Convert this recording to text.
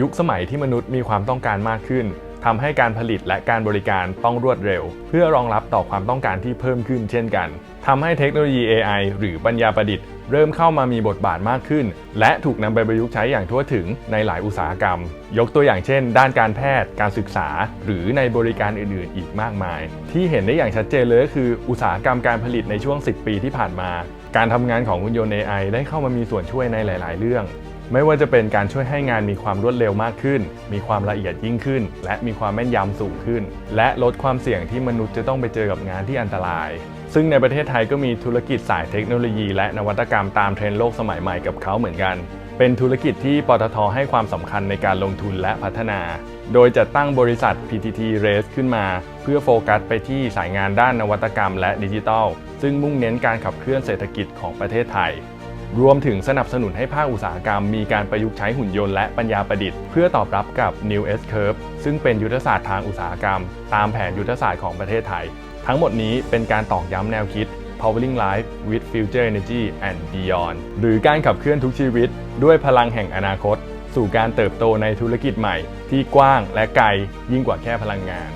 ยุคสมัยที่มนุษย์มีความต้องการมากขึ้นทำให้การผลิตและการบริการต้องรวดเร็ว เพื่อรองรับต่อความต้องการที่เพิ่มขึ้นเช่นกันทำให้เทคโนโลยี AI หรือปัญญาประดิษฐ์ เริ่มเข้ามามีบทบาทมากขึ้น และถูกนำไปประยุกต์ใช้อย่างทั่วถึงในหลายอุตสาหกรรม ยกตัวอย่างเช่น ด้านการแพทย์ การศึกษา หรือในบริการอื่นๆ อีกมากมาย ที่เห็นได้อย่างชัดเจนเลยก็คืออุตสาหกรรมการผลิตในช่วง 10 ปีที่ผ่านมา การทำงานของหุ่นยนต์ AI ได้เข้ามามีส่วนช่วยในหลาย ๆ เรื่อง ไม่ว่าจะเป็นการช่วยให้งานมีความรวดเร็วมากขึ้น มีความละเอียดยิ่งขึ้น และมีความแม่นยำสูงขึ้น และลดความเสี่ยงที่มนุษย์จะต้องไปเจอกับงานที่อันตราย ซึ่งในประเทศไทยก็มีธุรกิจสายเทคโนโลยี และนวัตกรรมตามเทรนด์โลกสมัยใหม่กับเขาเหมือนกัน เป็นธุรกิจที่ปตทให้ความสำคัญในการลงทุนและพัฒนา โดยจะตั้งบริษัท PTT Race ขึ้นมา เพื่อโฟกัสไปที่สายงานด้านนวัตกรรม และดิจิทัล ซึ่งมุ่งเน้นการขับเคลื่อนเศรษฐกิจของประเทศไทย รวมถึงสนับสนุนให้ภาคอุตสาหกรรมมีการประยุกต์ใช้หุ่นยนต์และปัญญาประดิษฐ์เพื่อตอบรับกับ New S Curve ซึ่งเป็นยุทธศาสตร์ทางอุตสาหกรรม ตามแผนยุทธศาสตร์ของประเทศไทย ทั้งหมดนี้เป็นการตอกย้ำแนวคิด Powering Life with Future Energy and Beyond หรือการขับเคลื่อนทุกชีวิต ด้วยพลังแห่งอนาคต สู่การเติบโตในธุรกิจใหม่ ที่กว้างและไกลยิ่งกว่าแค่พลังงาน